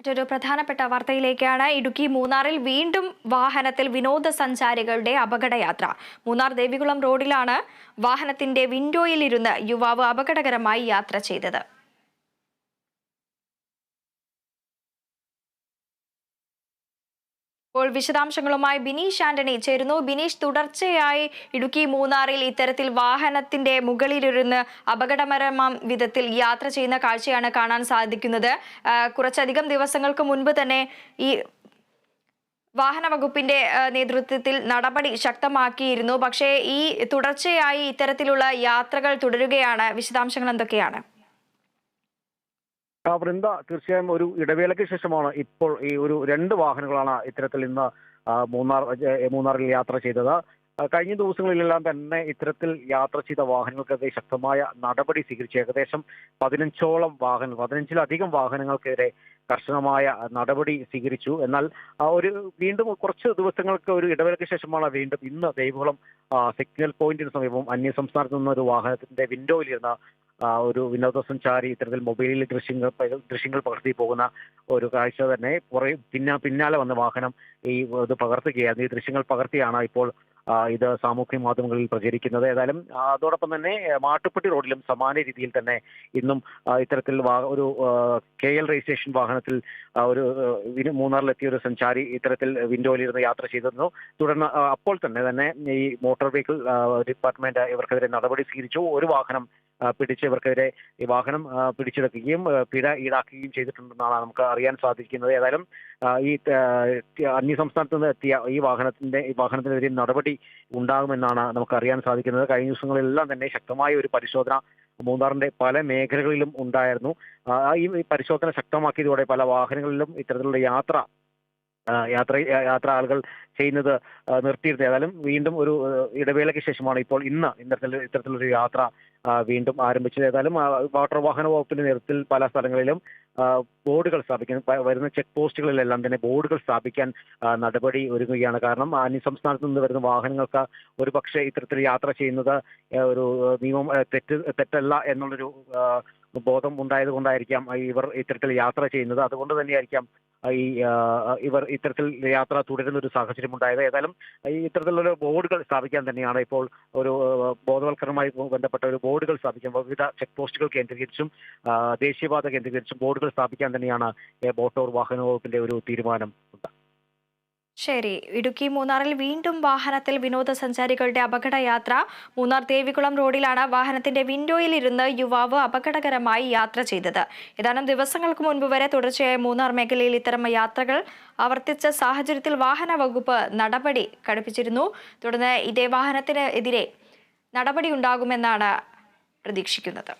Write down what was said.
മറ്റൊരു പ്രധാനപ്പെട്ട വാർത്തയിലേക്കാണ് ഇടുക്കി മൂന്നാറിൽ വീണ്ടും വാഹനത്തിൽ വിനോദസഞ്ചാരികളുടെ അപകടയാത്ര. മൂന്നാർ ദേവികുളം റോഡിലാണ് വാഹനത്തിന്റെ വിൻഡോയിലിരുന്ന് യുവാവ് അപകടകരമായി യാത്ര ചെയ്തത്. ഇപ്പോൾ വിശദാംശങ്ങളുമായി ബിനീഷ് ആന്റണി ചേരുന്നു. ബിനീഷ് തുടർച്ചയായി ഇടുക്കി മൂന്നാറിൽ ഇത്തരത്തിൽ വാഹനത്തിന്റെ മുകളിലിരുന്ന് അപകടകരമാം വിധത്തിൽ യാത്ര ചെയ്യുന്ന കാഴ്ചയാണ് കാണാൻ സാധിക്കുന്നത്. കുറച്ചധികം ദിവസങ്ങൾക്ക് മുൻപ് തന്നെ ഈ വാഹന വകുപ്പിന്റെ നേതൃത്വത്തിൽ നടപടി ശക്തമാക്കിയിരുന്നു. പക്ഷേ ഈ തുടർച്ചയായി ഇത്തരത്തിലുള്ള യാത്രകൾ തുടരുകയാണ്. വിശദാംശങ്ങൾ എന്തൊക്കെയാണ്? വൃന്ദ തീർച്ചയായും ഒരു ഇടവേളയ്ക്ക് ശേഷമാണ് ഇപ്പോൾ ഈ ഒരു രണ്ട് വാഹനങ്ങളാണ് ഇത്തരത്തിൽ ഇന്ന് മൂന്നാർ മൂന്നാറിൽ യാത്ര ചെയ്തത്. കഴിഞ്ഞ ദിവസങ്ങളിലെല്ലാം തന്നെ ഇത്തരത്തിൽ യാത്ര ചെയ്ത വാഹനങ്ങൾക്കെതിരെ ശക്തമായ നടപടി സ്വീകരിച്ചു ഏകദേശം പതിനഞ്ചോളം വാഹനം പതിനഞ്ചിലധികം വാഹനങ്ങൾക്കെതിരെ കർശനമായ നടപടി സ്വീകരിച്ചു. എന്നാൽ ഒരു വീണ്ടും കുറച്ച് ദിവസങ്ങൾക്ക് ഒരു ഇടവേളയ്ക്ക് ശേഷമാണ് വീണ്ടും ഇന്ന് ദേവികുളം സിഗ്നൽ പോയിന്റിന് സമീപം അന്യ സംസ്ഥാനത്ത് നിന്ന് ഒരു വാഹനത്തിന്റെ വിൻഡോയിലിരുന്ന ഒരു വിനോദസഞ്ചാരി ഇത്തരത്തിൽ മൊബൈലിൽ ദൃശ്യങ്ങൾ ദൃശ്യങ്ങൾ പകർത്തി പോകുന്ന ഒരു കാഴ്ച തന്നെ പുറ പിന്നാ പിന്നാലെ വന്ന വാഹനം ഈ ഇത് പകർത്തുകയായിരുന്നു. ഈ ദൃശ്യങ്ങൾ പകർത്തിയാണ് ഇപ്പോൾ ഇത് സാമൂഹ്യ മാധ്യമങ്ങളിൽ പ്രചരിക്കുന്നത്. ഏതായാലും അതോടൊപ്പം തന്നെ മാട്ടുപ്പെട്ടി റോഡിലും സമാന രീതിയിൽ തന്നെ ഇന്നും ഇത്തരത്തിൽ ഒരു കെ എൽ രജിസ്ട്രേഷൻ വാഹനത്തിൽ ഒരു മൂന്നാറിലെത്തിയ ഒരു സഞ്ചാരി ഇത്തരത്തിൽ വിൻഡോയിലിരുന്ന് യാത്ര ചെയ്തിരുന്നു. തുടർന്ന് അപ്പോൾ തന്നെ തന്നെ ഈ മോട്ടോർ വെഹിക്കിൾ ഡിപ്പാർട്ട്മെന്റ് ഇവർക്കെതിരെ നടപടി സ്വീകരിച്ചു. ഒരു വാഹനം പിടിച്ച് ഇവർക്കെതിരെ ഈ വാഹനം പിടിച്ചെടുക്കുകയും പിഴ ഈടാക്കുകയും ചെയ്തിട്ടുണ്ടെന്നാണ് നമുക്ക് അറിയാൻ സാധിക്കുന്നത്. ഏതായാലും ഈ ആ, അന്യ സംസ്ഥാനത്ത് നിന്ന് എത്തിയ ഈ വാഹനത്തിന്റെ ഈ വാഹനത്തിനെതിരെ നടപടി ഉണ്ടാകുമെന്നാണ് നമുക്ക് അറിയാൻ സാധിക്കുന്നത്. കഴിഞ്ഞ ദിവസങ്ങളിലെല്ലാം തന്നെ ശക്തമായ ഒരു പരിശോധന മൂന്നാറിന്റെ പല മേഖലകളിലും ഉണ്ടായിരുന്നു. ഈ പരിശോധന ശക്തമാക്കിയതോടെ പല വാഹനങ്ങളിലും ഇത്തരത്തിലുള്ള യാത്ര യാത്ര യാത്ര ആളുകൾ ചെയ്യുന്നത് നിർത്തിയിരുന്നു. ഏതായാലും വീണ്ടും ഒരു ഇടവേളയ്ക്ക് ശേഷമാണ് ഇപ്പോൾ ഇന്ന് ഇന്നത്തെ ഇത്തരത്തിലൊരു യാത്ര വീണ്ടും ആരംഭിച്ചത്. ഏതായാലും വാട്ടർ വാഹന വകുപ്പിന്റെ നേതൃത്വത്തിൽ പല സ്ഥലങ്ങളിലും ബോർഡുകൾ സ്ഥാപിക്കാൻ വരുന്ന ചെക്ക് പോസ്റ്റുകളിലെല്ലാം തന്നെ ബോർഡുകൾ സ്ഥാപിക്കാൻ നടപടി ഒരുങ്ങുകയാണ്. കാരണം അന്യ സംസ്ഥാനത്ത് നിന്ന് വരുന്ന വാഹനങ്ങൾക്ക് ഒരു പക്ഷേ ഇത്തരത്തിൽ യാത്ര ചെയ്യുന്നത് ഒരു നിയമം തെറ്റ് തെറ്റല്ല എന്നുള്ളൊരു ബോധം ഉണ്ടായത് കൊണ്ടായിരിക്കാം ഇവർ ഇത്തരത്തിൽ യാത്ര ചെയ്യുന്നത്. അതുകൊണ്ട് തന്നെയായിരിക്കാം ഈ ഇവർ ഇത്തരത്തിൽ യാത്ര തുടരുന്ന ഒരു സാഹചര്യം ഉണ്ടായത്. ഏതായാലും ഇത്തരത്തിലുള്ള ബോർഡുകൾ സ്ഥാപിക്കാൻ തന്നെയാണ് ഇപ്പോൾ ഒരു ബോധവൽക്കരണവുമായി ബന്ധപ്പെട്ട ഒരു ബോർഡുകൾ സ്ഥാപിക്കാൻ വിവിധ ചെക്ക് പോസ്റ്റുകൾ കേന്ദ്രീകരിച്ചും ദേശീയപാത കേന്ദ്രീകരിച്ചും ബോർഡുകൾ സ്ഥാപിക്കാൻ തന്നെയാണ് മോട്ടോർ വാഹന വകുപ്പിന്റെ ഒരു തീരുമാനം. ശരി. ഇടുക്കി മൂന്നാറിൽ വീണ്ടും വാഹനത്തിൽ വിനോദസഞ്ചാരികളുടെ അപകടയാത്ര. മൂന്നാർ ദേവികുളം റോഡിലാണ് വാഹനത്തിന്റെ വിൻഡോയിൽ ഇരുന്ന് യുവാവ് അപകടകരമായി യാത്ര ചെയ്തത്. ഏതാനും ദിവസങ്ങൾക്ക് മുൻപ് വരെ തുടർച്ചയായ മൂന്നാർ മേഖലയിൽ ഇത്തരം യാത്രകൾ ആവർത്തിച്ച സാഹചര്യത്തിൽ വാഹന വകുപ്പ് നടപടി കടുപ്പിച്ചിരുന്നു. തുടർന്ന് ഇതേ വാഹനത്തിന് എതിരെ നടപടി ഉണ്ടാകുമെന്നാണ് പ്രതീക്ഷിക്കുന്നത്.